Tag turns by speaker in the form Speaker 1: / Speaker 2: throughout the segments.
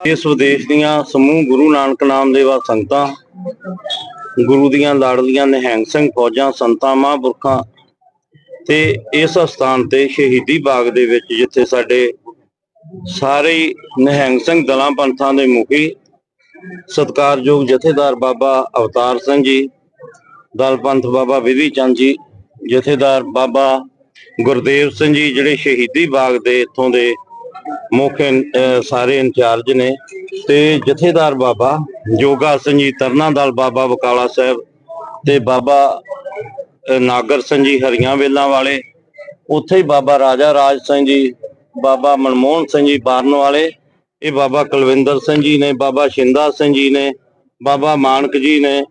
Speaker 1: ਇਸ ਵਿਦੇਸ਼ ਦੀਆਂ ਸਮੂਹ ਗੁਰੂ ਨਾਨਕ ਨਾਮ ਦੇਵਾ ਸੰਗਤਾਂ, ਗੁਰੂ ਦੀਆਂ ਲਾਡਲੀਆਂ ਨਿਹੰਗ ਸਿੰਘ ਫੌਜਾਂ, ਸੰਤਾਂ, ਮਹਾਂਪੁਰਖਾਂ ਤੇ ਇਸ ਸਥਾਨ ਤੇ ਸ਼ਹੀਦੀ ਬਾਗ ਦੇ ਵਿੱਚ ਜਿੱਥੇ ਸਾਡੇ ਸਾਰੇ ਹੀ ਨਿਹੰਗ ਸਿੰਘ ਦਲਾਂ ਪੰਥਾਂ ਦੇ ਮੁਖੀ ਸਤਿਕਾਰਯੋਗ ਜਥੇਦਾਰ ਬਾਬਾ ਅਵਤਾਰ ਸਿੰਘ ਜੀ, ਦਲ ਪੰਥ ਬਾਬਾ ਵਿਧੀ ਚੰਦ ਜੀ, ਜਥੇਦਾਰ ਬਾਬਾ ਗੁਰਦੇਵ ਸਿੰਘ ਜੀ, ਜਿਹੜੇ ਸ਼ਹੀਦੀ ਬਾਗ ਦੇ ਇੱਥੋਂ ਦੇ ਮੁੱਖ ਸਾਰੇ ਇੰਚਾਰਜ ਨੇ ਤੇ ਜਥੇਦਾਰ ਬਾਬਾ ਜੋਗਾ ਸਿੰਘ ਜੀ ਬਾਬਾ ਬਕਾਲਾ ਸਾਹਿਬ ਤੇ ਬਾਬਾ ਨਾਗਰ ਸਿੰਘ ਹਰੀਆਂ ਵੇਲਾਂ ਵਾਲੇ, ਉੱਥੇ ਹੀ ਬਾਬਾ ਰਾਜਾ ਰਾਜ ਸਿੰਘ ਜੀ, ਬਾਬਾ ਮਨਮੋਹਨ ਸਿੰਘ ਜੀ ਬਾਰਨ ਵਾਲੇ, ਇਹ ਬਾਬਾ ਕੁਲਵਿੰਦਰ ਸਿੰਘ ਜੀ ਨੇ, ਬਾਬਾ ਸ਼ਿੰਦਾ ਸਿੰਘ ਜੀ ਨੇ, ਬਾਬਾ ਮਾਨਕ ਜੀ ਨੇ,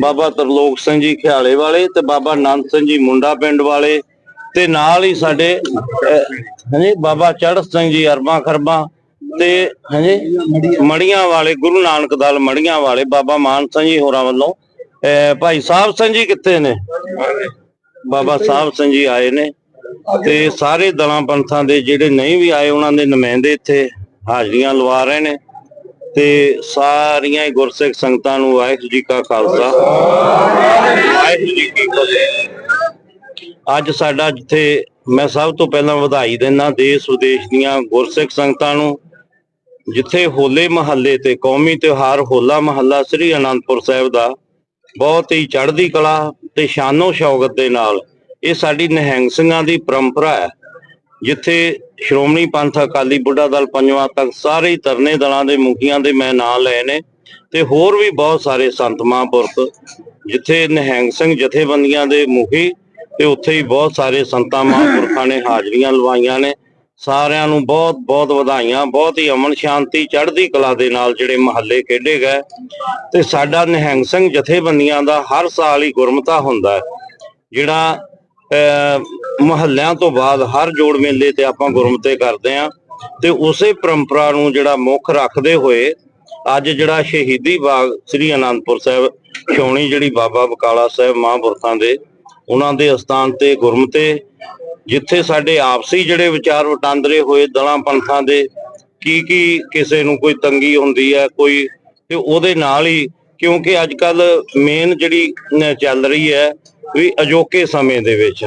Speaker 1: ਬਾਬਾ ਤਰਲੋਕ ਸਿੰਘ ਜੀ ਖਿਆਲੇ ਵਾਲੇ ਤੇ ਬਾਬਾ ਆਨੰਦ ਸਿੰਘ ਜੀ ਮੁੰਡਾ ਪਿੰਡ ਵਾਲੇ ਤੇ ਨਾਲ ਹੀ ਸਾਡੇ ਹਾਂਜੀ, ਬਾਬਾ ਚੜ੍ਹ ਸਿੰਘ ਜੀ ਅਰਬਾਂ ਖਰਬਾਂ ਤੇ, ਹਾਂਜੀ, ਮੜੀਆਂ ਵਾਲੇ, ਗੁਰੂ ਨਾਨਕ ਦਲ ਮੜੀਆਂ ਵਾਲੇ ਬਾਬਾ ਮਾਨ ਸਿੰਘ ਜੀ ਹੋਰਾਂ ਵੱਲੋਂ ਭਾਈ ਸਾਹਿਬ ਸਿੰਘ ਜੀ ਕਿੱਥੇ ਨੇ? ਬਾਬਾ ਸਾਹਿਬ ਸਿੰਘ ਜੀ ਆਏ ਨੇ ਤੇ ਸਾਰੇ ਦਲਾਂ ਪੰਥਾਂ ਦੇ ਜਿਹੜੇ ਨਹੀਂ ਵੀ ਆਏ, ਉਹਨਾਂ ਦੇ ਨੁਮਾਇੰਦੇ ਇੱਥੇ ਹਾਜ਼ਰੀਆਂ ਲਵਾ ਰਹੇ ਨੇ ਤੇ ਸਾਰੀਆਂ ਗੁਰਸਿੱਖ ਸੰਗਤਾਂ ਨੂੰ ਵਾਹਿਗੁਰੂ ਜੀ ਕਾ ਖਾਲਸਾ। ਵਾਹਿਗੁਰੂ ਜੀ ਕੀ ਫਤਿਹ। ਅੱਜ ਸਾਡਾ ਜਿੱਥੇ ਮੈਂ ਸਭ ਤੋਂ ਪਹਿਲਾਂ ਵਧਾਈ ਦਿੰਦਾ ਦੇਸ਼ ਵਿਦੇਸ਼ ਦੀਆਂ ਗੁਰਸਿੱਖ ਸੰਗਤਾਂ ਨੂੰ, ਜਿੱਥੇ ਹੋਲੇ ਮਹੱਲੇ ਤੇ ਕੌਮੀ ਤਿਉਹਾਰ ਹੋਲਾ ਮਹੱਲਾ ਸ੍ਰੀ ਅਨੰਦਪੁਰ ਸਾਹਿਬ ਦਾ ਬਹੁਤ ਹੀ ਚੜ੍ਹਦੀ ਕਲਾ ਤੇ ਸ਼ਾਨੋ ਸ਼ੌਕਤ ਦੇ ਨਾਲ ਇਹ ਸਾਡੀ ਨਿਹੰਗ ਸਿੰਘਾਂ ਦੀ ਪਰੰਪਰਾ ਹੈ, ਜਿੱਥੇ ਸ਼੍ਰੋਮਣੀ ਪੰਥ ਅਕਾਲੀ ਬੁੱਢਾ ਦਲ ਪੰਜਵਾਂ ਤੱਕ ਸਾਰੇ ਤਰਨੇ ਦਲਾਂ ਦੇ ਮੁਖੀਆਂ ਦੇ ਮੈਂ ਨਾਂ ਲਏ ਨੇ ਤੇ ਹੋਰ ਵੀ ਬਹੁਤ ਸਾਰੇ ਸੰਤ ਮਹਾਂਪੁਰਖ, ਜਿੱਥੇ ਨਿਹੰਗ ਸਿੰਘ ਜਥੇਬੰਦੀਆਂ ਦੇ ਮੁਖੀ ਤੇ ਉੱਥੇ ਹੀ ਬਹੁਤ ਸਾਰੇ ਸੰਤਾਂ, ਮਹਾਂਪੁਰਖਾਂ ਨੇ ਹਾਜ਼ਰੀਆਂ ਲਵਾਈਆਂ ਨੇ। ਸਾਰਿਆਂ ਨੂੰ ਬਹੁਤ ਬਹੁਤ ਵਧਾਈਆਂ, ਬਹੁਤ ਹੀ ਅਮਨ ਸ਼ਾਂਤੀ, ਚੜ੍ਹਦੀ ਕਲਾ ਦੇ ਨਾਲ ਜਿਹੜੇ ਮਹੱਲੇ ਖੇਡੇ ਗਏ। ਤੇ ਸਾਡਾ ਨਿਹੰਗ ਸਿੰਘ ਜਥੇਬੰਦੀਆਂ ਦਾ ਹਰ ਸਾਲ ਹੀ ਗੁਰਮਤਾ ਹੁੰਦਾ ਹੈ। ਜਿਹੜਾ ਮਹੱਲਿਆਂ ਤੋਂ ਬਾਅਦ ਹਰ ਜੋੜ ਮੇਲੇ ਤੇ ਆਪਾਂ ਗੁਰਮਤੇ ਕਰਦੇ ਆਂ ਤੇ ਉਸੇ ਪਰੰਪਰਾ ਨੂੰ ਜਿਹੜਾ ਮੁੱਖ ਰੱਖਦੇ ਹੋਏ ਅੱਜ ਜਿਹੜਾ ਸ਼ਹੀਦੀ ਬਾਗ ਸ੍ਰੀ ਅਨੰਦਪੁਰ ਸਾਹਿਬ, ਛਾਉਣੀ ਜਿਹੜੀ ਬਾਬਾ ਬਕਾਲਾ ਸਾਹਿਬ ਮਹਾਂਪੁਰਖਾਂ ਦੇ ਉਹਨਾਂ ਦੇ ਅਸਥਾਨ ਤੇ ਗੁਰਮਤੇ ਜਿੱਥੇ ਸਾਡੇ ਆਪਸੀ ਜਿਹੜੇ ਵਿਚਾਰ ਵਟਾਂਦਰੇ ਹੋਏ ਦਲਾਂ ਪੰਥਾਂ ਦੇ ਕੀ ਕੀ ਕਿਸੇ ਨੂੰ ਕੋਈ ਤੰਗੀ ਹੁੰਦੀ ਹੈ ਕੋਈ ਤੇ ਉਹਦੇ ਨਾਲ ਹੀ ਕਿਉਂਕਿ ਅੱਜ ਕੱਲ ਮੇਨ ਜਿਹੜੀ ਚੱਲ ਰਹੀ ਹੈ ਵੀ ਅਜੋਕੇ ਸਮੇਂ ਦੇ ਵਿੱਚ।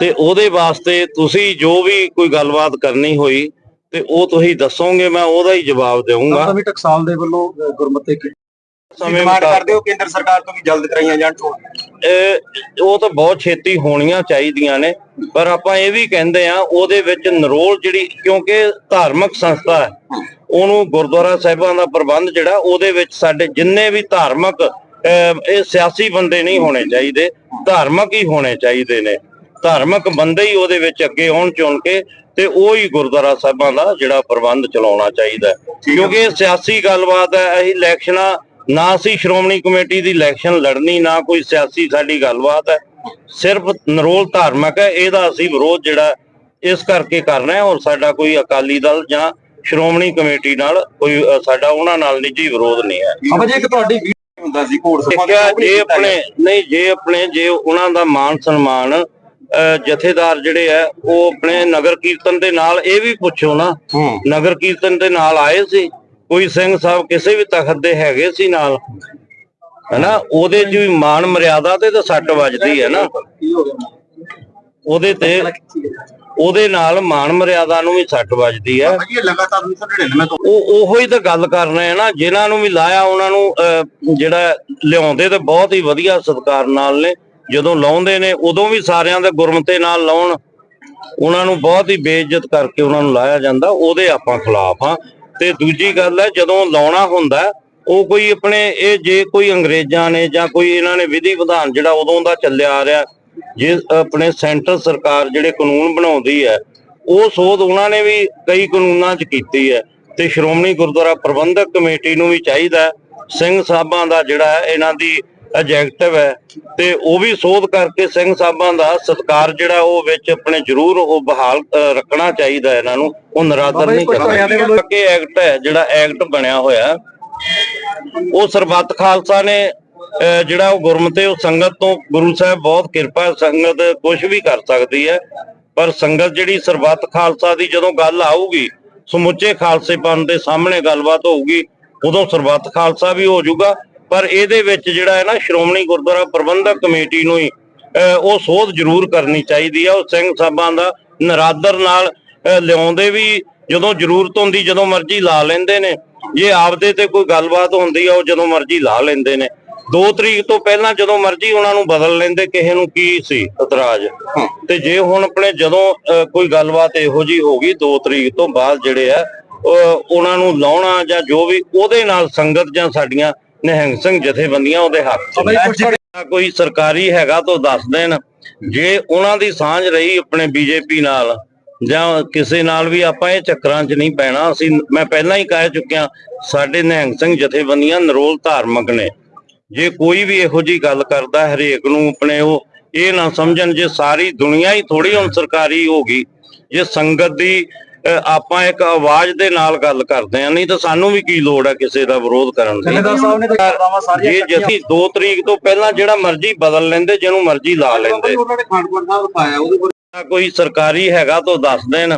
Speaker 1: ਤੇ ਉਹਦੇ ਵਾਸਤੇ ਤੁਸੀਂ ਜੋ ਵੀ ਕੋਈ ਗੱਲਬਾਤ ਕਰਨੀ ਹੋਈ ਤੇ ਉਹ ਤੁਸੀਂ ਦੱਸੋਗੇ ਮੈਂ ਉਹਦਾ ਹੀ ਜਵਾਬ ਦੇਵਾਂਗਾ।
Speaker 2: ਵੀ ਟਕਸਾਲ ਦੇ ਵੱਲੋਂ ਅਹ,
Speaker 1: ਸਮੇਂ ਮੁਤਾਬਕ-
Speaker 2: ਕਰਦੇ ਹੋ ਕੇਂਦਰ ਸਰਕਾਰ ਤੋਂ ਵੀ ਜਲਦ ਕਰਾਈਆਂ ਜਾਣ
Speaker 1: ਇਹ ਉਹ ਤਾਂ ਬਹੁਤ ਛੇਤੀ ਹੋਣੀਆਂ ਚਾਹੀਦੀਆਂ ਨੇ ਪਰ ਆਪਾਂ ਇਹ ਵੀ ਕਹਿੰਦੇ ਆ ਉਹਦੇ ਵਿੱਚ ਨਰੋਲ ਜਿਹੜੀ ਕਿਉਂਕਿ ਧਾਰਮਿਕ ਸੰਸਥਾ ਹੈ ਉਹਨੂੰ ਗੁਰਦੁਆਰਾ ਸਾਹਿਬਾਂ ਦਾ ਪ੍ਰਬੰਧ ਜਿਹੜਾ ਉਹਦੇ ਵਿੱਚ ਸਾਡੇ ਜਿੰਨੇ ਵੀ ਧਾਰਮਿਕ ਇਹ ਸਿਆਸੀ ਬੰਦੇ ਨਹੀਂ ਹੋਣੇ ਚਾਹੀਦੇ ਧਾਰਮਿਕ ਹੀ ਹੋਣੇ ਚਾਹੀਦੇ ਨੇ। ਧਾਰਮਿਕ ਬੰਦੇ ਹੀ ਉਹਦੇ ਵਿੱਚ ਅੱਗੇ ਆਉਣ ਚੁਣ ਕੇ ਤੇ ਉਹ ਹੀ ਗੁਰਦੁਆਰਾ ਸਾਹਿਬਾਂ ਦਾ ਜਿਹੜਾ ਪ੍ਰਬੰਧ ਚਲਾਉਣਾ ਚਾਹੀਦਾ। ਕਿਉਂਕਿ ਇਹ ਸਿਆਸੀ ਗੱਲਬਾਤ ਹੈ ਅਸੀਂ ਇਲੈਕਸ਼ਨਾਂ ਨਾ ਅਸੀਂ ਸ਼੍ਰੋਮਣੀ ਕਮੇਟੀ ਦੀ ਇਲੈਕਸ਼ਨ ਲੜਨੀ ਨਾ ਕੋਈ ਸਿਆਸੀ ਸਾਡੀ ਗੱਲਬਾਤ ਹੈ। ਸਿਰਫ ਨਰੋਲ ਧਾਰਮਿਕ ਹੈ ਇਹਦਾ ਅਸੀਂ ਵਿਰੋਧ ਜਿਹੜਾ ਇਸ ਕਰਕੇ ਕਰਨਾ ਹੈ ਔਰ ਸਾਡਾ ਕੋਈ ਅਕਾਲੀ ਦਲ ਜਾਂ ਸ਼੍ਰੋਮਣੀ ਕਮੇਟੀ ਨਾਲ ਕੋਈ ਸਾਡਾ ਉਹਨਾਂ ਨਾਲ ਨਿੱਜੀ ਵਿਰੋਧ ਨਹੀਂ ਹੈ।
Speaker 2: ਜੇ ਇੱਕ ਤੁਹਾਡੀ ਵੀਡੀਓ ਹੁੰਦਾ ਸੀ ਘੋੜ ਸਭਾ
Speaker 1: ਦੇਖਿਆ ਜੇ ਆਪਣੇ ਨਹੀਂ ਜੇ ਆਪਣੇ ਜੇ ਉਹਨਾਂ ਦਾ ਮਾਨ ਸਨਮਾਨ ਜਥੇਦਾਰ ਜਿਹੜੇ ਆ ਉਹ ਆਪਣੇ ਨਗਰ ਕੀਰਤਨ ਦੇ ਨਾਲ ਇਹ ਵੀ ਪੁੱਛੋ ਨਾ। ਨਗਰ ਕੀਰਤਨ ਦੇ ਨਾਲ ਆਏ ਸੀ? ਕੋਈ ਸਿੰਘ ਸਾਹਿਬ ਕਿਸੇ ਵੀ ਤਖਤ ਦੇ ਹੈਗੇ ਸੀ ਨਾਲ ਹੈਨਾ ਉਹਦੇ 'ਚ ਵੀ ਮਾਨ ਮਰਿਆਦਾ ਤੇ ਤਾਂ ਸੱਟ ਵੱਜਦੀ ਹੈ ਨਾ। ਉਹਦੇ ਤੇ ਉਹਦੇ ਨਾਲ ਮਾਨ ਮਰਿਆਦਾ ਨੂੰ ਵੀ ਸੱਟ ਵੱਜਦੀ ਹੈ।
Speaker 2: ਭਾਜੀ ਇਹ ਲਗਾਤਾਰ 1999 ਤੋਂ
Speaker 1: ਉਹ ਉਹੋ ਹੀ ਤਾਂ ਗੱਲ ਕਰ ਰਹੇ ਆ ਨਾ ਜਿਨ੍ਹਾਂ ਨੂੰ ਵੀ ਲਾਇਆ ਉਹਨਾਂ ਨੂੰ ਜਿਹੜਾ ਲਿਆਉਂਦੇ ਤੇ ਬਹੁਤ ਹੀ ਵਧੀਆ ਸਤਿਕਾਰ ਨਾਲ ਨੇ। ਜਦੋਂ ਲਾਉਂਦੇ ਨੇ ਉਦੋਂ ਵੀ ਸਾਰਿਆਂ ਦੇ ਗੁਰਮਤੇ ਨਾਲ ਲਾਉਣ ਉਹਨਾਂ ਨੂੰ ਬਹੁਤ ਹੀ ਬੇਇੱਜ਼ਤ ਕਰਕੇ ਉਹਨਾਂ ਨੂੰ ਲਾਇਆ ਜਾਂਦਾ ਉਹਦੇ ਆਪਾਂ ਖਿਲਾਫ ਆ ਤੇ ਦੂਜੀ ਗੱਲ ਹੈ, ਜਦੋਂ ਲਾਉਣਾ ਹੁੰਦਾ ਉਹ ਕੋਈ ਆਪਣੇ, ਇਹ ਜੇ ਕੋਈ ਅੰਗਰੇਜ਼ਾਂ ਨੇ ਜਾਂ ਕੋਈ ਇਹਨਾਂ ਨੇ ਵਿਧੀ ਵਿਧਾਨ ਜਿਹੜਾ ਉਦੋਂ ਦਾ ਚੱਲਿਆ ਆ ਰਿਹਾ, ਜੇ ਆਪਣੇ ਸੈਂਟਰ ਸਰਕਾਰ ਜਿਹੜੇ ਕਾਨੂੰਨ ਬਣਾਉਂਦੀ ਹੈ, ਉਹ ਸੋਧ ਉਹਨਾਂ ਨੇ ਵੀ ਕਈ ਕਾਨੂੰਨਾਂ 'ਚ ਕੀਤੀ ਹੈ ਤੇ ਸ਼੍ਰੋਮਣੀ ਗੁਰਦੁਆਰਾ ਪ੍ਰਬੰਧਕ ਕਮੇਟੀ ਨੂੰ ਵੀ ਚਾਹੀਦਾ ਸਿੰਘ ਸਾਹਿਬਾਂ ਦਾ ਜਿਹੜਾ ਇਹਨਾਂ ਦੀ ਐਜੈਕਟਿਵ ਹੈ ਤੇ ਉਹ ਵੀ ਸੋਧ ਕਰਕੇ ਸਿੰਘ ਸਾਹਿਬਾਂ ਦਾ ਸਤਕਾਰ ਜਿਹੜਾ ਉਹ ਵਿੱਚ ਆਪਣੇ ਜ਼ਰੂਰ ਉਹ ਬਹਾਲ ਰੱਖਣਾ ਚਾਹੀਦਾ ਹੈ ਇਹਨਾਂ ਨੂੰ ਉਹ ਨਰਾਦਰ ਨਹੀਂ ਕਰਨਾ ਕਿ ਐਕਟ ਹੈ ਜਿਹੜਾ ਐਕਟ ਬਣਿਆ ਹੋਇਆ ਉਹ ਸਰਬੱਤ ਖਾਲਸਾ ਨੇ ਜਿਹੜਾ ਉਹ ਗੁਰਮਤੇ ਉਹ ਸੰਗਤ ਤੋਂ ਗੁਰੂ ਸਾਹਿਬ ਬਹੁਤ ਕਿਰਪਾ ਸੰਗਤ ਕੁਝ ਵੀ ਕਰ ਸਕਦੀ ਹੈ ਪਰ ਸੰਗਤ ਜਿਹੜੀ ਸਰਬੱਤ ਖਾਲਸਾ ਦੀ ਜਦੋਂ ਗੱਲ ਆਊਗੀ ਸਮੁੱਚੇ ਖਾਲਸੇਪਨ ਦੇ ਸਾਹਮਣੇ ਗੱਲਬਾਤ ਹੋਊਗੀ ਉਦੋਂ ਸਰਬੱਤ ਖਾਲਸਾ ਵੀ ਹੋ ਜਾਊਗਾ ਪਰ ਇਹਦੇ ਵਿੱਚ ਜਿਹੜਾ ਹੈ ਨਾ ਸ਼੍ਰੋਮਣੀ ਗੁਰਦੁਆਰਾ ਪ੍ਰਬੰਧਕ ਕਮੇਟੀ ਨੂੰ ਹੀ ਉਹ ਸੋਧ ਜ਼ਰੂਰ ਕਰਨੀ ਚਾਹੀਦੀ ਆ। ਉਹ ਸਿੰਘ ਸਾਹਿਬਾਂ ਦਾ ਨਰਾਦਰ ਨਾਲ ਲਿਆਉਂਦੇ ਵੀ ਜਦੋਂ ਜ਼ਰੂਰਤ ਹੁੰਦੀ ਜਦੋਂ ਮਰਜ਼ੀ ਲਾ ਲੈਂਦੇ ਨੇ। ਜੇ ਆਪਦੇ ਤੇ ਕੋਈ ਗੱਲਬਾਤ ਹੁੰਦੀ ਆ ਉਹ ਜਦੋਂ ਮਰਜ਼ੀ ਲਾ ਲੈਂਦੇ ਨੇ। 2 ਤਰੀਕ ਤੋਂ ਪਹਿਲਾਂ ਜਦੋਂ ਮਰਜ਼ੀ ਉਹਨਾਂ ਨੂੰ ਬਦਲ ਲੈਂਦੇ ਕਿਸੇ ਨੂੰ ਕੀ ਸੀ ਇਤਰਾਜ਼। ਤੇ ਜੇ ਹੁਣ ਆਪਣੇ ਜਦੋਂ ਅਹ, ਕੋਈ ਗੱਲਬਾਤ ਇਹੋ ਜੀ ਹੋ ਗਈ 2 ਤਰੀਕ ਤੋਂ ਬਾਅਦ ਜਿਹੜੇ ਆ ਉਹਨਾਂ ਨੂੰ ਲਾਉਣਾ ਜਾਂ ਜੋ ਵੀ ਉਹਦੇ ਨਾਲ ਸੰਗਤ ਜਾਂ ਸਾਡੀਆਂ ਨਿਹੰਗ ਸਿੰਘ ਜਥੇਬੰਦੀਆਂ ਉਹਦੇ ਹੱਕ ਚ। ਨੇ। ਕੋਈ ਸਰਕਾਰੀ ਹੈਗਾ ਤਾਂ ਦੱਸ ਦੇਣ। ਜੇ ਉਹਨਾਂ ਦੀ ਸਾਂਝ ਰਹੀ ਆਪਣੇ ਬੀਜੇਪੀ ਨਾਲ ਜਾਂ ਕਿਸੇ ਨਾਲ ਵੀ ਆਪਾਂ ਇਹ ਚੱਕਰਾਂ 'ਚ ਨਹੀਂ ਪੈਣਾ। ਅਸੀਂ ਮੈਂ ਪਹਿਲਾਂ ਹੀ ਕਹਿ ਚੁੱਕਿਆ ਸਾਡੇ ਨਿਹੰਗ ਸਿੰਘ ਜਥੇਬੰਦੀਆਂ ਨਰੋਲ ਧਾਰਮਿਕ ਨੇ। ਜੇ ਕੋਈ ਵੀ ਇਹੋ ਜੀ ਗੱਲ ਕਰਦਾ ਹਰੇਕ ਨੂੰ ਆਪਣੇ ਉਹ ਇਹ ਨਾ ਸਮਝਣ ਜੇ ਸਾਰੀ ਦੁਨੀਆ ਹੀ ਥੋੜੀ ਹੁਣ ਸਰਕਾਰੀ ਹੋ ਗਈ ਜੇ ਸੰਗਤ ਦੀ ਆਪਾਂ ਇੱਕ ਆਵਾਜ਼ ਦੇ ਨਾਲ ਗੱਲ ਕਰਦੇ ਆ ਨਹੀਂ ਤਾਂ ਸਾਨੂੰ ਵੀ ਕੀ ਲੋੜ ਹੈ ਕਿਸੇ ਦਾ ਵਿਰੋਧ ਕਰਨ ਦੀ?
Speaker 2: ਜਥੇਦਾਰ ਸਾਹਿਬ ਨੇ ਤਾਂ ਕਰਦਾਵਾ ਸਾਰੀਆਂ
Speaker 1: ਜੇ ਜਥੀ 2 ਤਰੀਕ ਤੋਂ ਪਹਿਲਾਂ ਜਿਹੜਾ ਮਰਜ਼ੀ ਬਦਲ ਲੈਂਦੇ ਜਿਹਨੂੰ ਮਰਜ਼ੀ ਲਾ ਲੈਂਦੇ।
Speaker 2: ਉਹਨਾਂ ਨੇ ਖੰਡਪੁਰ ਸਾਹਿਬ ਪਾਇਆ ਉਹਦੇ ਕੋਲ
Speaker 1: ਤਾਂ ਕੋਈ ਸਰਕਾਰੀ ਹੈਗਾ ਤਾਂ ਦੱਸ ਦੇਣ।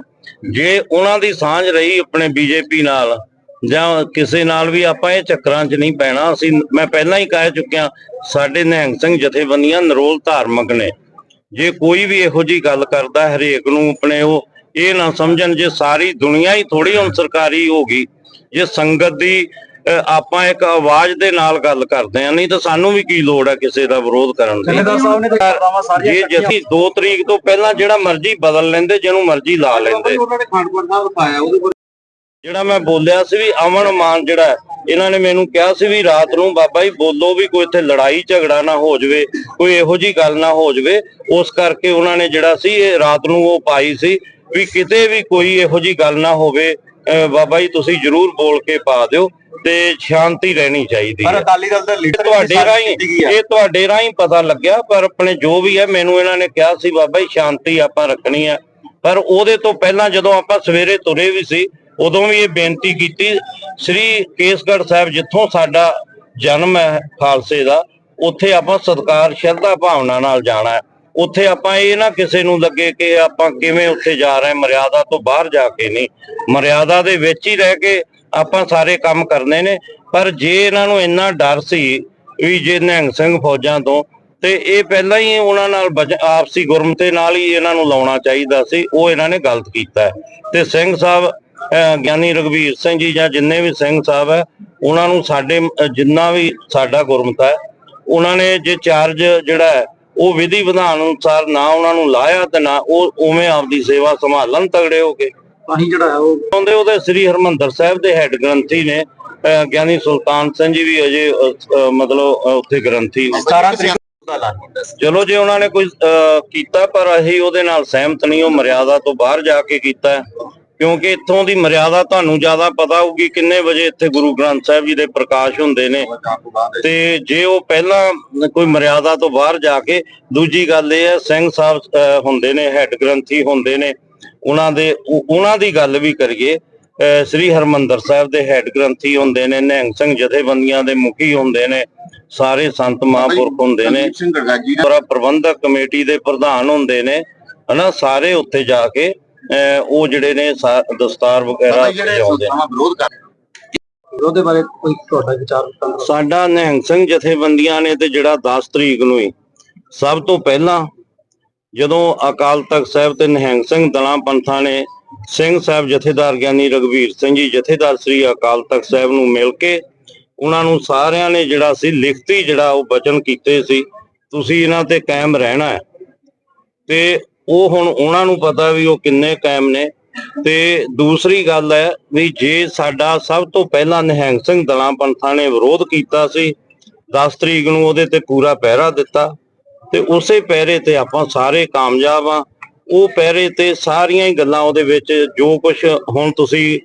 Speaker 1: ਜੇ ਉਹਨਾਂ ਦੀ ਸਾਂਝ ਰਹੀ ਆਪਣੇ ਬੀਜੇਪੀ ਨਾਲ ਜਾਂ ਕਿਸੇ ਨਾਲ ਵੀ ਆਪਾਂ ਇਹ ਚੱਕਰਾਂ 'ਚ ਨਹੀਂ ਪੈਣਾ ਅਸੀਂ ਮੈਂ ਪਹਿਲਾਂ ਹੀ ਕਹਿ ਚੁੱਕਿਆ ਸਾਡੇ ਨਿਹੰਗ ਸਿੰਘ ਜਥੇਬੰਦੀਆਂ ਨਰੋਲ ਧਾਰਮਿਕ ਨੇ। ਜੇ ਕੋਈ ਵੀ ਇਹੋ ਜੀ ਗੱਲ ਕਰਦਾ ਹਰੇਕ ਨੂੰ ਆਪਣੇ ਉਹ ਇਹ ਨਾ ਸਮਝਣ ਜੇ ਸਾਰੀ ਦੁਨੀਆ ਹੀ ਥੋੜੀ ਹੁਣ ਸਰਕਾਰੀ ਹੋ ਗਈ ਜੇ ਸੰਗਤ ਦੀ ਆਪਾਂ ਇੱਕ ਆਵਾਜ਼ ਦੇ ਨਾਲ ਗੱਲ ਕਰਦੇ ਆ ਨਹੀਂ ਤਾਂ ਸਾਨੂੰ ਵੀ ਕੀ ਲੋੜ ਹੈ ਕਿਸੇ ਦਾ ਵਿਰੋਧ ਕਰਨ ਦੀ? ਜੇ ਜਥੀ 2 ਤਰੀਕ ਤੋਂ ਪਹਿਲਾਂ ਜਿਹੜਾ ਮਰਜ਼ੀ ਬਦਲ ਲੈਂਦੇ ਜਿਹਨੂੰ ਮਰਜ਼ੀ ਲਾ ਲੈਂਦੇ। ਜਿਹੜਾ ਮੈਂ ਬੋਲਿਆ ਸੀ ਵੀ ਅਮਨ ਮਾਨ ਜਿਹੜਾ ਇਹਨਾਂ ਨੇ ਮੈਨੂੰ ਕਿਹਾ ਸੀ ਵੀ ਰਾਤ ਨੂੰ ਬਾਬਾ ਜੀ ਬੋਲੋ ਵੀ ਕੋਈ ਇੱਥੇ ਲੜਾਈ ਝਗੜਾ ਨਾ ਹੋ ਜਾਵੇ ਕੋਈ ਇਹੋ ਜੀ ਗੱਲ ਨਾ ਹੋ ਜਾਵੇ। ਉਸ ਕਰਕੇ ਉਹਨਾਂ ਨੇ ਜਿਹੜਾ ਸੀ ਇਹ ਰਾਤ ਨੂੰ ਉਹ ਪਾਈ ਸੀ ਵੀ ਕਿਤੇ ਵੀ ਕੋਈ ਇਹੋ ਜੀ ਗੱਲ ਨਾ ਹੋਵੇ ਬਾਬਾ ਜੀ ਤੁਸੀਂ ਜਰੂਰ ਬੋਲ ਕੇ ਪਾ ਦਿਓ ਤੇ ਸ਼ਾਂਤੀ ਰਹਿਣੀ ਚਾਹੀਦੀ
Speaker 2: ਪਰ
Speaker 1: ਹੈ।
Speaker 2: ਅਕਾਲੀ ਦਲ ਦਾ ਲੀਡਰ
Speaker 1: ਤੁਹਾਡੇ ਰਾਹੀਂ ਇਹ ਤੁਹਾਡੇ ਰਾਹੀਂ ਪਤਾ ਲੱਗਿਆ ਪਰ ਆਪਣੇ ਜੋ ਵੀ ਹੈ ਮੈਨੂੰ ਇਹਨਾਂ ਨੇ ਕਿਹਾ ਸੀ ਬਾਬਾ ਜੀ ਸ਼ਾਂਤੀ ਆਪਾਂ ਰੱਖਣੀ ਹੈ ਪਰ ਉਹਦੇ ਤੋਂ ਪਹਿਲਾਂ ਜਦੋਂ ਆਪਾਂ ਸਵੇਰੇ ਤੁਰੇ ਵੀ ਸੀ ਉਦੋਂ ਵੀ ਇਹ ਬੇਨਤੀ ਕੀਤੀ ਸ੍ਰੀ ਕੇਸਗੜ੍ਹ ਸਾਹਿਬ ਜਿੱਥੋਂ ਸਾਡਾ ਜਨਮ ਹੈ ਖਾਲਸੇ ਦਾ ਉੱਥੇ ਆਪਾਂ ਸਤਕਾਰ ਸ਼ਰਧਾ ਭਾਵਨਾ ਨਾਲ ਜਾਣਾ ਹੈ। ਉੱਥੇ ਆਪਾਂ ਇਹ ਨਾ ਕਿਸੇ ਨੂੰ ਲੱਗੇ ਕਿ ਆਪਾਂ ਕਿਵੇਂ ਉੱਥੇ ਜਾ ਰਹੇ ਮਰਿਆਦਾ ਤੋਂ ਬਾਹਰ ਜਾ ਕੇ ਨਹੀਂ। ਮਰਿਆਦਾ ਦੇ ਵਿੱਚ ਹੀ ਰਹਿ ਕੇ ਆਪਾਂ ਸਾਰੇ ਕੰਮ ਕਰਨੇ ਨੇ। ਪਰ ਜੇ ਇਹਨਾਂ ਨੂੰ ਇੰਨਾ ਡਰ ਸੀ ਵੀ ਜੇ ਨਿਹੰਗ ਸਿੰਘ ਫੌਜਾਂ ਤੋਂ, ਤੇ ਇਹ ਪਹਿਲਾਂ ਹੀ ਉਹਨਾਂ ਨਾਲ ਬਚ- ਆਪਸੀ ਗੁਰਮਤੇ ਨਾਲ ਹੀ ਇਹਨਾਂ ਨੂੰ ਲਾਉਣਾ ਚਾਹੀਦਾ ਸੀ, ਉਹ ਇਹਨਾਂ ਨੇ ਗਲਤ ਕੀਤਾ ਤੇ ਸਿੰਘ ਸਾਹਿਬ ਗਿਆਨੀ ਰਗਵੀਰ ਸਿੰਘ ਜੀ ਜਾਂ ਜਿੰਨੇ ਵੀ ਸਿੰਘ ਸਾਹਿਬ ਹੈ, ਉਹਨਾਂ ਨੂੰ ਸਾਡੇ, ਜਿੰਨਾ ਵੀ ਸਾਡਾ ਗੁਰਮਤਾ ਹੈ, ਉਹਨਾਂ ਨੇ ਜੇ ਚਾਰਜ ਜਿਹੜਾ ਹੈ ਉਹ ਵਿਧੀ ਵਿਧਾਨ ਅਨੁਸਾਰ ਨਾ ਉਹਨਾਂ ਨੂੰ ਲਾਇਆ ਤੇ ਨਾ ਉਹ ਉਵੇਂ ਆਪਦੀ ਸੇਵਾ ਸੰਭਾਲਣ ਤਗੜੇ ਹੋ ਕੇ।
Speaker 2: ਅਸੀਂ ਜਿਹੜਾ ਹੈ ਉਹ।
Speaker 1: ਉਹਦੇ ਉਹਦੇ ਸ੍ਰੀ ਹਰਮੰਦਰ ਸਾਹਿਬ ਦੇ ਹੈੱਡ ਗ੍ਰੰਥੀ ਨੇ ਗਿਆਨੀ ਸੁਲਤਾਨ ਸਿੰਘ ਜੀ ਵੀ ਅਜੇ ਮਤਲਬ ਉੱਥੇ ਗ੍ਰੰਥੀ ਨੇ।
Speaker 2: 17 ਤਰੀਕ ਦਾ ਐਲਾਨ ਹੁੰਦਾ ਸੀ।
Speaker 1: ਚਲੋ ਜੇ ਉਹਨਾਂ ਨੇ ਕੋਈ ਕੀਤਾ ਪਰ ਅਸੀਂ ਉਹਦੇ ਨਾਲ ਸਹਿਮਤ ਨਹੀਂ ਉਹ ਮਰਿਆਦਾ ਤੋਂ ਬਾਹਰ ਜਾ ਕੇ ਕੀਤਾ। ਹੈ। ਕਿਉਂਕਿ ਇੱਥੋਂ ਦੀ ਮਰਿਆਦਾ ਤੁਹਾਨੂੰ ਜ਼ਿਆਦਾ ਪਤਾ ਹੋਊਗੀ ਕਿੰਨੇ ਵਜੇ ਇੱਥੇ ਗੁਰੂ ਗ੍ਰੰਥ ਸਾਹਿਬ ਜੀ ਦੇ ਪ੍ਰਕਾਸ਼ ਹੁੰਦੇ ਨੇ।
Speaker 2: ਤੋਂ
Speaker 1: ਜੇ ਉਹ ਪਹਿਲਾਂ ਕੋਈ ਮਰਿਆਦਾ ਤੋਂ ਬਾਹਰ ਜਾ ਕੇ ਦੂਜੀ ਗੱਲ ਇਹ ਹੈ ਸਿੰਘ ਸਾਹਿਬ ਹੁੰਦੇ ਨੇ ਹੈੱਡ ਗ੍ਰੰਥੀ ਹੁੰਦੇ ਨੇ ਉਹਨਾਂ ਦੇ ਉਹ- ਉਹਨਾਂ ਦੀ ਗੱਲ ਵੀ ਕਰੀਏ ਸ੍ਰੀ ਹਰਮੰਦਰ ਸਾਹਿਬ ਦੇ ਹੈੱਡ ਗ੍ਰੰਥੀ ਹੁੰਦੇ ਨੇ ਨਿਹੰਗ ਸਿੰਘ ਜਥੇਬੰਦੀਆਂ ਦੇ ਮੁਖੀ ਹੁੰਦੇ ਨੇ ਸਾਰੇ ਸੰਤ ਮਹਾਂਪੁਰਖ ਹੁੰਦੇ ਨੇ ਪ੍ਰਬੰਧਕ ਕਮੇਟੀ ਦੇ ਪ੍ਰਧਾਨ ਹੁੰਦੇ ਨੇ ਹਨਾ ਸਾਰੇ ਉੱਥੇ ਜਾ ਕੇ ਉਹ ਜਿਹੜੇ ਨੇ ਦਸਤਾਰ ਵਗੈਰਾ ਸਜਾਉਂਦੇ ਨੇ
Speaker 2: ਵਿਰੋਧ ਕਰ ਉਹਦੇ ਬਾਰੇ ਕੋਈ ਤੁਹਾਡਾ ਵਿਚਾਰ
Speaker 1: ਸਾਡਾ ਨਿਹੰਗ ਸਿੰਘ ਜਥੇਬੰਦੀਆਂ ਨੇ ਤੇ ਜਿਹੜਾ 10 ਤਰੀਕ ਨੂੰ ਹੀ ਸਭ ਤੋਂ ਪਹਿਲਾਂ ਜਦੋਂ ਅਕਾਲ ਤਖਤ ਸਾਹਿਬ ਤੇ ਨਿਹੰਗ ਸਿੰਘ ਦਲਾਂ ਪੰਥਾਂ ਨੇ ਸਿੰਘ ਸਾਹਿਬ ਜਥੇਦਾਰ ਗਿਆਨੀ ਰਗਵੀਰ ਸਿੰਘ ਜੀ ਜਥੇਦਾਰ ਸ੍ਰੀ ਅਕਾਲ ਤਖਤ ਸਾਹਿਬ ਨੂੰ ਮਿਲ ਕੇ ਉਹਨਾਂ ਨੂੰ ਸਾਰਿਆਂ ਨੇ ਜਿਹੜਾ ਸੀ ਲਿਖਤੀ ਜਿਹੜਾ ਉਹ ਬਚਨ ਕੀਤੇ ਸੀ ਤੁਸੀਂ ਇਹਨਾਂ ਤੇ ਕਾਇਮ ਰਹਿਣਾ ਹੈ। ਤੇ ਉਹ ਹੁਣ ਉਹਨਾਂ ਨੂੰ ਪਤਾ ਵੀ ਉਹ ਕਿੰਨੇ ਕਾਇਮ ਨੇ। ਤੇ ਦੂਸਰੀ ਗੱਲ ਹੈ ਵੀ ਜੇ ਸਾਡਾ ਸਭ ਤੋਂ ਪਹਿਲਾਂ ਨਿਹੰਗ ਸਿੰਘ ਦਲਾਂ ਪੰਥਾਂ ਨੇ ਵਿਰੋਧ ਕੀਤਾ ਸੀ 10 ਤਰੀਕ ਨੂੰ ਉਹਦੇ ਤੇ ਪੂਰਾ ਪਹਿਰਾ ਦਿੱਤਾ। ਤੇ ਉਸੇ ਪਹਿਰੇ ਤੇ ਆਪਾਂ ਸਾਰੇ ਕਾਮਯਾਬ ਆ ਉਹ ਪਹਿਰੇ ਤੇ ਸਾਰੀਆਂ ਹੀ ਗੱਲਾਂ ਉਹਦੇ ਵਿੱਚ ਜੋ ਕੁਝ ਹੁਣ ਤੁਸੀਂ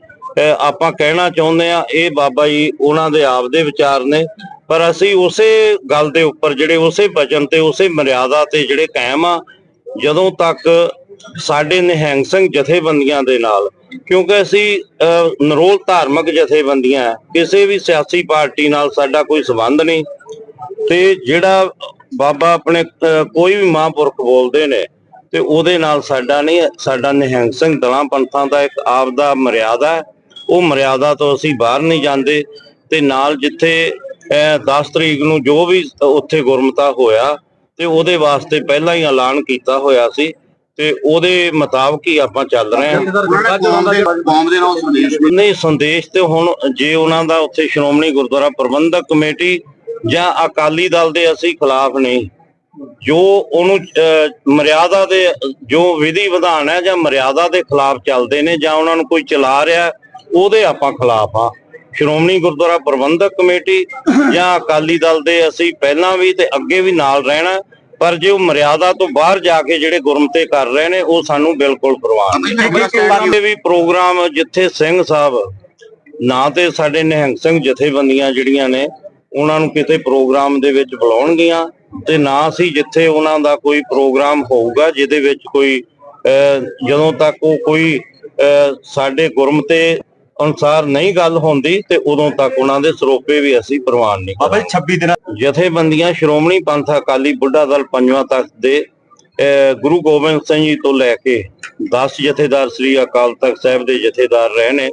Speaker 1: ਆਪਾਂ ਕਹਿਣਾ ਚਾਹੁੰਦੇ ਆ ਇਹ ਬਾਬਾ ਜੀ ਉਹਨਾਂ ਦੇ ਆਪ ਦੇ ਵਿਚਾਰ ਨੇ। ਪਰ ਅਸੀਂ ਉਸੇ ਗੱਲ ਦੇ ਉੱਪਰ, ਜਿਹੜੇ ਉਸੇ ਵਚਨ ਤੇ, ਉਸੇ ਮਰਿਆਦਾ ਤੇ ਜਿਹੜੇ ਕਾਇਮ ਆ ਜਦੋਂ ਤੱਕ ਸਾਡੇ ਨਿਹੰਗ ਸਿੰਘ ਜਥੇਬੰਦੀਆਂ ਦੇ ਨਾਲ ਕਿਉਂਕਿ ਅਸੀਂ ਨਰੋਲ ਧਾਰਮਿਕ ਜਥੇਬੰਦੀਆਂ ਕਿਸੇ ਵੀ ਸਿਆਸੀ ਪਾਰਟੀ ਨਾਲ ਸਾਡਾ ਕੋਈ ਸਬੰਧ ਨਹੀਂ। ਤੇ ਜਿਹੜਾ ਬਾਬਾ ਆਪਣੇ ਕੋਈ ਵੀ ਮਹਾਂਪੁਰਖ ਬੋਲਦੇ ਨੇ ਤੇ ਉਹਦੇ ਨਾਲ ਸਾਡਾ ਨਹੀਂ ਸਾਡਾ ਨਿਹੰਗ ਸਿੰਘ ਦਲਾਂ ਪੰਥਾਂ ਦਾ ਇੱਕ ਆਪ ਦਾ ਮਰਿਆਦਾ ਉਹ ਮਰਿਆਦਾ ਤੋਂ ਅਸੀਂ ਬਾਹਰ ਨਹੀਂ ਜਾਂਦੇ। ਤੇ ਨਾਲ ਜਿੱਥੇ ਅਹ, 10 ਤਰੀਕ ਨੂੰ ਜੋ ਵੀ ਉੱਥੇ ਗੁਰਮਤਾ ਹੋਇਆ ਤੇ ਉਹਦੇ ਵਾਸਤੇ ਪਹਿਲਾਂ ਹੀ ਐਲਾਨ ਕੀਤਾ ਹੋਇਆ ਸੀ ਤੇ ਉਹਦੇ ਮੁਤਾਬਕ ਹੀ ਆਪਾਂ ਚੱਲ ਰਹੇ ਹਾਂ
Speaker 2: ਜਥੇਦਾਰ ਜੱਗਾ ਚਲਾਉਂਦਾ
Speaker 3: ਕੌਮ ਦੇ ਨਾਲ ਸੰਦੇਸ਼
Speaker 1: ਨਹੀਂ ਸੰਦੇਸ਼ ਤੇ ਹੁਣ ਜੇ ਉਹਨਾਂ ਦਾ ਉੱਥੇ ਸ਼੍ਰੋਮਣੀ ਗੁਰਦੁਆਰਾ ਪ੍ਰਬੰਧਕ ਕਮੇਟੀ ਜਾਂ ਅਕਾਲੀ ਦਲ ਦੇ ਅਸੀਂ ਖਿਲਾਫ ਨਹੀਂ ਜੋ ਉਹਨੂੰ ਮਰਿਆਦਾ ਦੇ ਜੋ ਵਿਧੀ ਵਿਧਾਨ ਹੈ ਜਾਂ ਮਰਿਆਦਾ ਦੇ ਖਿਲਾਫ ਚੱਲਦੇ ਨੇ ਜਾਂ ਉਹਨਾਂ ਨੂੰ ਕੋਈ ਚਲਾ ਰਿਹਾ ਉਹਦੇ ਆਪਾਂ ਖਿਲਾਫ ਆ ਸ਼੍ਰੋਮਣੀ ਗੁਰਦੁਆਰਾ ਪ੍ਰਬੰਧਕ ਕਮੇਟੀ ਜਾਂ ਅਕਾਲੀ ਦਲ ਦੇ ਅਸੀਂ ਪਹਿਲਾਂ ਵੀ ਤੇ ਅੱਗੇ ਵੀ ਨਾਲ ਰਹਿਣਾ ਪਰ ਜੇ ਉਹ ਮਰਿਆਦਾ ਤੋਂ ਬਾਹਰ ਜਾ ਕੇ ਜਿਹੜੇ ਗੁਰਮਤੇ ਕਰ ਰਹੇ ਨੇ ਉਹ ਸਾਨੂੰ ਬਿਲਕੁਲ ਪਰਵਾਹ ਨਹੀਂ ਦੇ ਵੀ ਪ੍ਰੋਗਰਾਮ ਜਿੱਥੇ ਸਿੰਘ ਸਾਹਿਬ ਨਾ ਤੇ ਸਾਡੇ ਨਿਹੰਗ ਸਿੰਘ ਜਥੇਬੰਦੀਆਂ ਜਿਹੜੀਆਂ ਨੇ ਉਹਨਾਂ ਨੂੰ ਕਿਤੇ ਪ੍ਰੋਗਰਾਮ ਦੇ ਵਿੱਚ ਬੁਲਾਉਣਗੀਆਂ ਤੇ ਨਾ ਅਸੀਂ ਜਿੱਥੇ ਉਹਨਾਂ ਦਾ ਕੋਈ ਪ੍ਰੋਗਰਾਮ ਹੋਊਗਾ ਜਿਹਦੇ ਵਿੱਚ ਕੋਈ ਜਦੋਂ ਤੱਕ ਉਹ ਕੋਈ ਸਾਡੇ ਗੁਰਮਤੇ ਅਨੁਸਾਰ ਨਹੀਂ ਗੱਲ ਹੁੰਦੀ ਤੇ ਉਦੋਂ ਤੱਕ ਉਹਨਾਂ ਦੇ ਸਰੋਪੇ ਵੀ ਅਸੀਂ ਪ੍ਰਵਾਨ ਨਹੀਂ
Speaker 2: ਬਾਬਾ ਜੀ 26 ਦਿਨਾਂ
Speaker 1: ਜਥੇਬੰਦੀਆਂ ਸ਼੍ਰੋਮਣੀ ਪੰਥ ਅਕਾਲੀ ਬੁੱਢਾ ਦਲ ਪੰਜਵਾਂ ਤਖਤ ਦੇ ਗੁਰੂ ਗੋਬਿੰਦ ਸਿੰਘ ਜੀ ਤੋਂ ਲੈ ਕੇ 10 ਜਥੇਦਾਰ ਸ੍ਰੀ ਅਕਾਲ ਤਖਤ ਸਾਹਿਬ ਦੇ ਜਥੇਦਾਰ ਰਹੇ ਨੇ।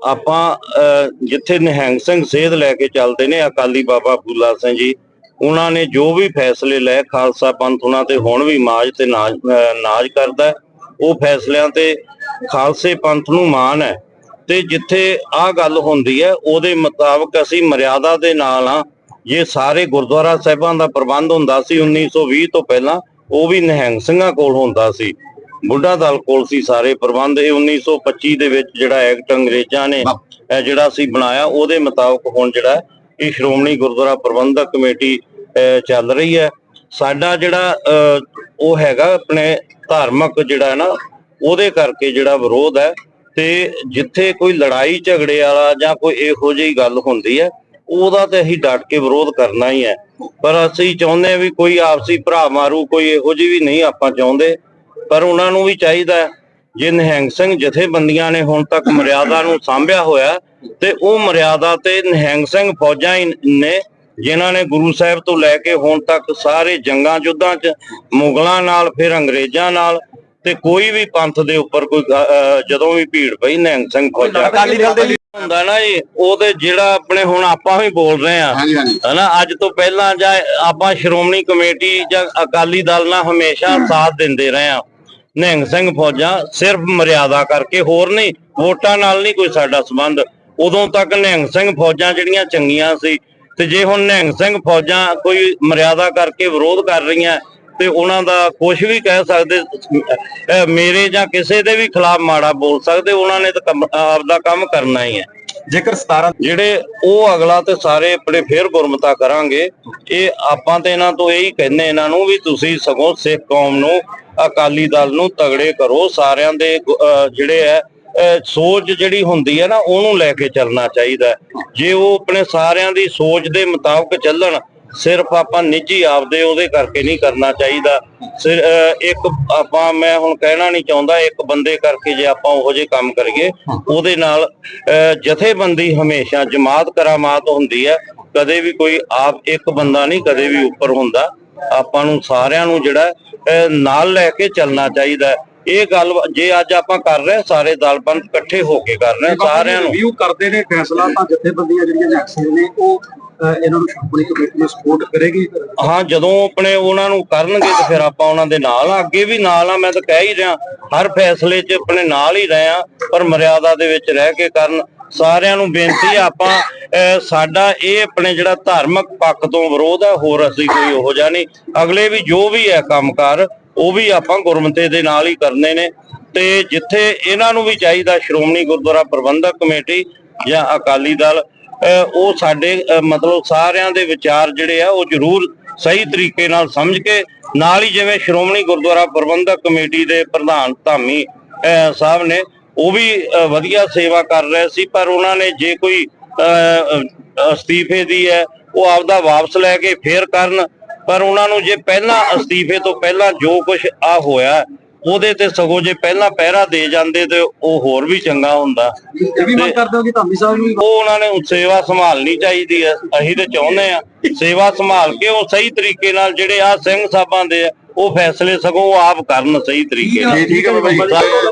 Speaker 1: ਆਪਾਂ ਜਿੱਥੇ ਨਿਹੰਗ ਸਿੰਘ ਸੇਧ ਲੈ ਕੇ ਚੱਲਦੇ ਨੇ ਅਕਾਲੀ ਬਾਬਾ ਫੂਲਾ ਸਿੰਘ ਜੀ ਉਹਨਾਂ ਨੇ ਜੋ ਵੀ ਫੈਸਲੇ ਲਏ ਖਾਲਸਾ ਪੰਥ ਉਹਨਾਂ ਤੇ ਹੁਣ ਵੀ ਮਾਜ ਤੇ ਨਾਜ ਕਰਦਾ। ਉਹ ਫੈਸਲਿਆਂ ਤੇ ਖਾਲਸੇ ਪੰਥ ਨੂੰ ਮਾਣ ਹੈ। ਤੇ ਜਿੱਥੇ ਆ ਗੱਲ ਹੁੰਦੀ ਹੈ ਉਹਦੇ ਮੁਤਾਬਕ ਅਸੀਂ ਮਰਿਆਦਾ ਦੇ ਨਾਲ ਆ ਜੇ ਸਾਰੇ ਗੁਰਦੁਆਰਾ ਸਾਹਿਬਾਂ ਦਾ ਪ੍ਰਬੰਧ ਹੁੰਦਾ ਸੀ 1920 ਤੋਂ ਪਹਿਲਾਂ ਉਹ ਵੀ ਨਿਹੰਗ ਸਿੰਘਾਂ ਕੋਲ ਹੁੰਦਾ ਸੀ। ਬੁੱਢਾ ਦਲ ਕੋਲ ਸੀ ਸਾਰੇ ਪ੍ਰਬੰਧ। ਇਹ 1925 ਦੇ ਵਿੱਚ ਜਿਹੜਾ ਐਕਟ ਅੰਗਰੇਜ਼ਾਂ ਨੇ ਜਿਹੜਾ ਅਸੀਂ ਬਣਾਇਆ ਉਹਦੇ ਮੁਤਾਬਕ ਹੁਣ ਜਿਹੜਾ ਇਹ ਸ਼੍ਰੋਮਣੀ ਗੁਰਦੁਆਰਾ ਪ੍ਰਬੰਧਕ ਕਮੇਟੀ ਅਹ, ਚੱਲ ਰਹੀ ਹੈ। ਸਾਡਾ ਜਿਹੜਾ ਅਹ, ਉਹ ਹੈਗਾ ਆਪਣੇ ਧਾਰਮਿਕ ਜਿਹੜਾ ਹੈ ਨਾ ਉਹਦੇ ਕਰਕੇ ਜਿਹੜਾ ਵਿਰੋਧ ਹੈ। ਤੇ ਜਿੱਥੇ ਕੋਈ ਲੜਾਈ ਝਗੜੇ ਵਾਲਾ ਜਾਂ ਕੋਈ ਇਹੋ ਜਿਹੀ ਗੱਲ ਹੁੰਦੀ ਹੈ, ਉਹਦਾ ਤੇ ਅਸੀਂ ਡਟ ਕੇ ਵਿਰੋਧ ਕਰਨਾ ਹੀ ਹੈ। ਪਰ ਅਸੀਂ ਚਾਹੁੰਦੇ ਹਾਂ ਵੀ ਕੋਈ ਆਪਸੀ ਭਰਾ ਮਾਰੂ, ਕੋਈ ਇਹੋ ਜਿਹੀ ਵੀ ਨਹੀਂ ਆਪਾਂ ਚਾਹੁੰਦੇ। ਪਰ ਉਹਨਾਂ ਨੂੰ ਵੀ ਚਾਹੀਦਾ ਜੇ ਨਿਹੰਗ ਸਿੰਘ ਜਥੇਬੰਦੀਆਂ ਨੇ ਹੁਣ ਤੱਕ ਮਰਿਆਦਾ ਨੂੰ ਸਾਂਭਿਆ ਹੋਇਆ ਤੇ ਉਹ ਮਰਿਆਦਾ ਤੇ ਨਿਹੰਗ ਸਿੰਘ ਫੌਜਾਂ ਹੀ ਨੇ, ਜਿਨ੍ਹਾਂ ਨੇ ਗੁਰੂ ਸਾਹਿਬ ਤੋਂ ਲੈ ਕੇ ਹੁਣ ਤੱਕ ਸਾਰੇ ਜੰਗਾਂ ਯੁੱਧਾਂ 'ਚ ਮੁਗਲਾਂ ਨਾਲ, ਫਿਰ ਅੰਗਰੇਜ਼ਾਂ ਨਾਲ ਤੇ ਕੋਈ ਵੀ ਪੰਥ ਦੇ ਉੱਪਰ ਕੋਈ ਜਦੋਂ ਵੀ ਭੀੜ ਪਈ ਨਿਹੰਗ ਸਿੰਘ ਫੌਜਾਂ
Speaker 2: ਅਕਾਲੀ ਦਲ ਦੇ
Speaker 1: ਹੁੰਦਾ ਨਾ ਜੀ ਉਹ ਤੇ ਜਿਹੜਾ ਆਪਣੇ ਹੁਣ ਆਪਾਂ ਵੀ ਬੋਲ ਰਹੇ ਆ ਹਨਾ ਅੱਜ ਤੋਂ ਪਹਿਲਾਂ ਜਾਂ ਆਪਾਂ ਸ਼੍ਰੋਮਣੀ ਕਮੇਟੀ ਜਾਂ ਅਕਾਲੀ ਦਲ ਨਾਲ ਹਮੇਸ਼ਾ ਸਾਥ ਦਿੰਦੇ ਰਹੇ ਆ ਨਿਹੰਗ ਸਿੰਘ ਫੌਜਾਂ ਸਿਰਫ ਮਰਿਆਦਾ ਕਰਕੇ ਹੋਰ ਨਹੀਂ ਵੋਟਾਂ ਨਾਲ ਨਹੀਂ ਕੋਈ ਸਾਡਾ ਸੰਬੰਧ। ਉਦੋਂ ਤੱਕ ਨਿਹੰਗ ਸਿੰਘ ਫੌਜਾਂ ਜਿਹੜੀਆਂ ਚੰਗੀਆਂ ਸੀ ਤੇ ਜੇ ਹੁਣ ਨਿਹੰਗ ਸਿੰਘ ਫੌਜਾਂ ਕੋਈ ਮਰਿਆਦਾ ਕਰਕੇ ਵਿਰੋਧ ਕਰ ਰਹੀਆਂ ਤੇ ਉਹਨਾਂ ਦਾ ਕੁਝ ਵੀ ਕਹਿ ਸਕਦੇ ਮੇਰੇ ਜਾਂ ਕਿਸੇ ਦੇ ਵੀ ਖਿਲਾਫ ਮਾੜਾ ਬੋਲ ਸਕਦੇ ਉਹਨਾਂ ਨੇ ਤਾਂ ਕੰਮ- ਆਪਦਾ ਕੰਮ ਕਰਨਾ ਹੀ ਹੈ
Speaker 2: ਜੇਕਰ 17
Speaker 1: ਜਿਹੜੇ ਉਹ ਅਗਲਾ ਤੇ ਸਾਰੇ ਆਪਣੇ ਫੇਰ ਗੁਰਮਤਾ ਕਰਾਂਗੇ ਇਹ ਆਪਾਂ ਤੇ ਇਹਨਾਂ ਤੋਂ ਇਹੀ ਕਹਿੰਦੇ ਇਹਨਾਂ ਨੂੰ ਵੀ ਤੁਸੀਂ ਸਗੋਂ ਸਿੱਖ ਕੌਮ ਨੂੰ ਅਕਾਲੀ ਦਲ ਨੂੰ ਤਗੜੇ ਕਰੋ ਸਾਰਿਆਂ ਦੇ ਜਿਹੜੇ ਹੈ ਸੋਚ ਜਿਹੜੀ ਹੁੰਦੀ ਹੈ ਨਾ ਉਹਨੂੰ ਲੈ ਕੇ ਚੱਲਣਾ ਚਾਹੀਦਾ। ਜੇ ਉਹ ਆਪਣੇ ਸਾਰਿਆਂ ਦੀ ਸੋਚ ਦੇ ਮੁਤਾਬਕ ਚੱਲਣ ਸਿਰਫ ਆਪਾਂ ਨਿੱਜੀ ਆਪਦੇ ਉਹਦੇ ਕਰਕੇ ਨਹੀਂ ਕਰਨਾ ਚਾਹੀਦਾ। ਸਿਰ- ਇੱਕ ਆਪਾਂ ਮੈਂ ਹੁਣ ਕਹਿਣਾ ਨਹੀਂ ਚਾਹੁੰਦਾ ਇੱਕ ਬੰਦੇ ਕਰਕੇ ਜੇ ਆਪਾਂ ਉਹੋ ਜਿਹੇ ਕੰਮ ਕਰੀਏ ਉਹਦੇ ਨਾਲ ਜਥੇਬੰਦੀ ਹਮੇਸ਼ਾ ਜਮਾਤ ਕਰਾਮਾਤ ਹੁੰਦੀ ਹੈ। ਕਦੇ ਵੀ ਕੋਈ ਆਪ ਇੱਕ ਬੰਦਾ ਨਹੀਂ ਕਦੇ ਵੀ ਉੱਪਰ ਹੁੰਦਾ। ਆਪਾਂ ਨੂੰ ਸਾਰਿਆਂ ਨੂੰ ਜਿਹੜਾ ਨਾਲ ਲੈ ਕੇ ਚੱਲਣਾ ਚਾਹੀਦਾ। ਇਹ ਗੱਲ ਜੇ ਅੱਜ ਆਪਾਂ ਕਰ ਰਹੇ ਸਾਰੇ ਦਲ ਪੰਥ ਇਕੱਠੇ ਹੋ ਕੇ ਕਰ ਰਹੇ ਸਾਰਿਆਂ ਨੂੰ।
Speaker 2: ਰਿਵਿਊ ਕਰਦੇ ਨੇ ਫੈਸਲਾ ਤਾਂ ਜਥੇਬੰਦੀਆਂ ਜਿਹੜੀਆਂ ਨੇ ਉਹ ਇਹਨਾਂ ਨੂੰ ਸ਼੍ਰੋਮਣੀ ਕਮੇਟੀ ਨੂੰ ਸਪੋਰਟ ਕਰੇਗੀ?
Speaker 1: ਹਾਂ, ਜਦੋਂ ਆਪਣੇ ਉਹਨਾਂ ਨੂੰ ਕਰਨਗੇ ਤੇ ਫਿਰ ਆਪਾਂ ਉਹਨਾਂ ਦੇ ਨਾਲ ਆ। ਅੱਗੇ ਵੀ ਨਾਲ ਆ, ਮੈਂ ਤਾਂ ਕਹਿ ਹੀ ਰਿਹਾ। ਹਰ ਫੈਸਲੇ 'ਚ ਆਪਣੇ ਨਾਲ ਹੀ ਰਹੇ ਆ, ਪਰ ਮਰਿਆਦਾ ਦੇ ਵਿੱਚ ਰਹਿ ਕੇ ਕਰਨ। ਸਾਰਿਆਂ ਨੂੰ ਬੇਨਤੀ ਆਪਾਂ ਸਾਡਾ ਇਹ ਆਪਣੇ ਜਿਹੜਾ ਧਾਰਮਿਕ ਪੱਖ ਤੋਂ ਵਿਰੋਧ ਹੈ ਹੋਰ ਅਸੀਂ ਕੋਈ ਉਹੋ ਜਿਹਾ ਨਹੀਂ। ਅਗਲੇ ਵੀ ਜੋ ਵੀ ਹੈ ਕੰਮਕਾਰ, ਉਹ ਵੀ ਆਪਾਂ ਗੁਰਮਤੇ ਦੇ ਨਾਲ ਹੀ ਕਰਨੇ ਨੇ। ਤੇ ਜਿੱਥੇ ਇਹਨਾਂ ਨੂੰ ਵੀ ਚਾਹੀਦਾ ਸ਼੍ਰੋਮਣੀ ਗੁਰਦੁਆਰਾ ਪ੍ਰਬੰਧਕ ਕਮੇਟੀ ਜਾਂ ਅਕਾਲੀ ਦਲ ਉਹ ਸਾਡੇ ਮਤਲਬ ਸਾਰਿਆਂ ਦੇ ਵਿਚਾਰ ਜਿਹੜੇ ਆ ਉਹ ਜ਼ਰੂਰ ਸਹੀ ਤਰੀਕੇ ਨਾਲ ਸਮਝ ਕੇ ਨਾਲ ਹੀ ਜਿਵੇਂ ਸ਼੍ਰੋਮਣੀ ਗੁਰਦੁਆਰਾ ਪ੍ਰਬੰਧਕ ਕਮੇਟੀ ਦੇ ਪ੍ਰਧਾਨ ਧਾਮੀ ਅਹ ਸਾਹਿਬ ਨੇ ਉਹ ਵੀ ਵਧੀਆ ਸੇਵਾ ਕਰ ਰਹੇ ਸੀ ਪਰ ਉਹਨਾਂ ਨੇ ਜੇ ਕੋਈ ਅ, ਅਸਤੀਫੇ ਦੀ ਹੈ ਉਹ ਆਪਦਾ ਵਾਪਸ ਲੈ ਕੇ ਫੇਰ ਕਰਨ ਪਰ ਉਹਨਾਂ ਨੂੰ ਜੇ ਪਹਿਲਾਂ ਅਸਤੀਫੇ ਤੋਂ ਪਹਿਲਾਂ ਜੋ ਕੁਝ ਆ ਹੋਇਆ ਉਹਦੇ ਤੇ ਸਗੋਂ ਜੇ ਪਹਿਲਾਂ ਪਹਿਰਾ ਦੇ ਜਾਂਦੇ ਤੇ ਉਹ ਹੋਰ ਵੀ ਚੰਗਾ ਹੁੰਦਾ।
Speaker 2: ਇਹ ਵੀ ਮੰਗ ਕਰਦੇ ਹੋ ਕਿ ਧਾਮੀ ਸਾਹਿਬ ਨੂੰ
Speaker 1: ਉਹ ਉਹਨਾਂ ਨੇ ਸੇਵਾ ਸੰਭਾਲਣੀ ਚਾਹੀਦੀ ਹੈ। ਅਸੀਂ ਤੇ ਚਾਹੁੰਦੇ ਆ ਸੇਵਾ ਸੰਭਾਲ ਕੇ ਉਹ ਸਹੀ ਤਰੀਕੇ ਨਾਲ ਜਿਹੜੇ ਆ ਸਿੰਘ ਸਾਹਿਬਾਂ ਦੇ ਆ ਉਹ ਫੈਸਲੇ ਸਗੋਂ ਆਪ ਕਰਨ ਸਹੀ ਤਰੀਕੇ ਨਾਲ।
Speaker 2: ਠੀਕ ਹੈ ਬਾਬਾ ਜੀ।